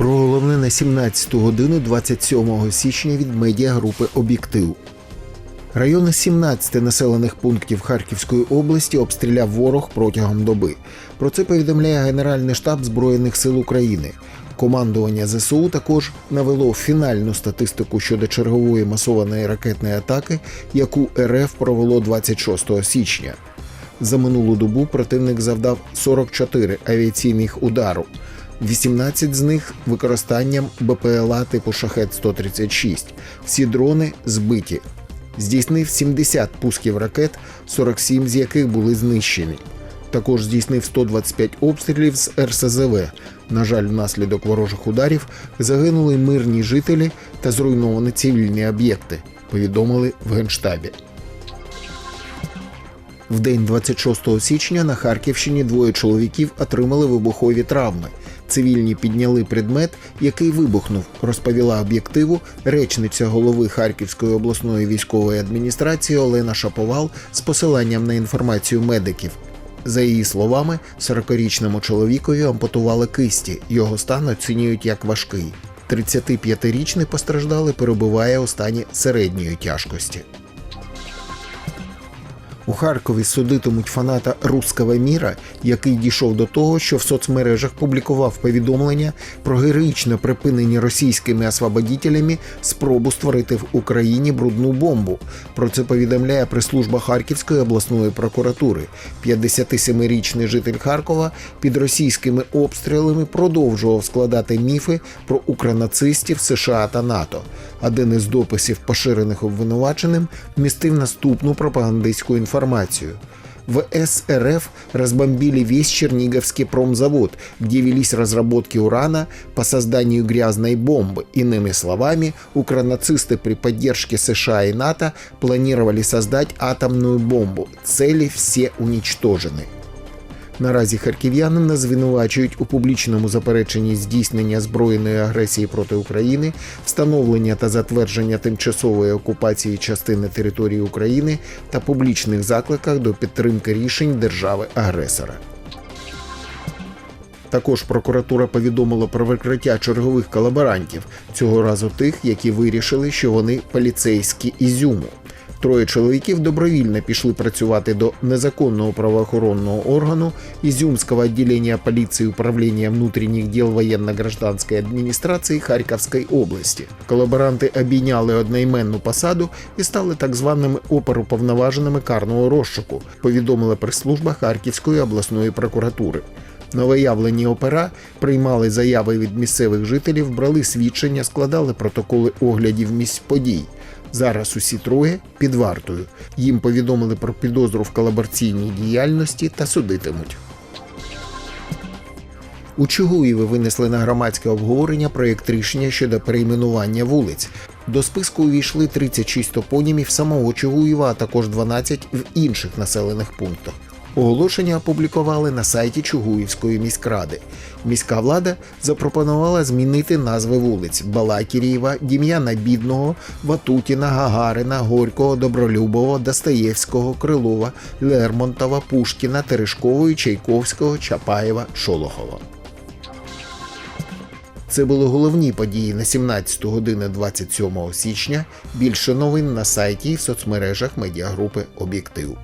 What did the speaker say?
Про головне на 17 годину 27 січня від медіагрупи Об'єктив. Райони 17 населених пунктів Харківської області обстріляв ворог протягом доби. Про це повідомляє Генеральний штаб Збройних сил України. Командування ЗСУ також навело фінальну статистику щодо чергової масованої ракетної атаки, яку РФ провело 26 січня. За минулу добу противник завдав 44 авіаційних удару, 18 з них використанням БПЛА типу Шахет 136. Всі дрони збиті. Здійснив 70 пусків ракет, 47 з яких були знищені. Також здійснив 125 обстрілів з РСЗВ. На жаль, внаслідок ворожих ударів загинули мирні жителі та зруйновані цивільні об'єкти, повідомили в Генштабі. В день 26 січня на Харківщині двоє чоловіків отримали вибухові травми. Цивільні підняли предмет, який вибухнув, розповіла об'єктиву речниця голови Харківської обласної військової адміністрації Олена Шаповал з посиланням на інформацію медиків. За її словами, 40-річному чоловікові ампутували кисті. Його стан оцінюють як важкий. 35-річний постраждалий перебуває у стані середньої тяжкості. У Харкові судитимуть фаната руського міра, який дійшов до того, що в соцмережах публікував повідомлення про героїчне припинення російськими освободітелями спробу створити в Україні брудну бомбу. Про це повідомляє прес-служба Харківської обласної прокуратури. 57-річний житель Харкова під російськими обстрілами продовжував складати міфи про укранацистів США та НАТО. Один із дописів, поширених обвинуваченим, містив наступну пропагандистську информацию. В СРФ разбомбили весь Черниговский промзавод, где велись разработки урана по созданию грязной бомбы. Иными словами, укронацисты при поддержке США и НАТО планировали создать атомную бомбу. Цели все уничтожены. Наразі харків'янина звинувачують у публічному запереченні здійснення збройної агресії проти України, встановлення та затвердження тимчасової окупації частини території України та публічних закликах до підтримки рішень держави-агресора. Також прокуратура повідомила про викриття чергових колаборантів, цього разу тих, які вирішили, що вони поліцейські ізюму. Троє чоловіків добровільно пішли працювати до незаконного правоохоронного органу Ізюмського відділення поліції управління внутрішніх діл воєнно-гражданської адміністрації Харківської області. Колаборанти обійняли одноіменну посаду і стали так званими оперуповноваженими карного розшуку, повідомила прес-служба Харківської обласної прокуратури. Новоявлені опера приймали заяви від місцевих жителів, брали свідчення, складали протоколи оглядів місць подій. Зараз усі троє під вартою. Їм повідомили про підозру в колабораційній діяльності та судитимуть. У Чугуєві винесли на громадське обговорення проєкт рішення щодо перейменування вулиць. До списку увійшли 36 топонімів самого Чугуєва, а також 12 в інших населених пунктах. Оголошення опублікували на сайті Чугуївської міськради. Міська влада запропонувала змінити назви вулиць Балакірєва, Дім'яна Бідного, Ватутіна, Гагарина, Горького, Добролюбова, Достоєвського, Крилова, Лермонтова, Пушкіна, Терешкової, Чайковського, Чапаєва, Шолохова. Це були головні події на 17 години 27 січня. Більше новин на сайті і в соцмережах медіагрупи Об'єктив.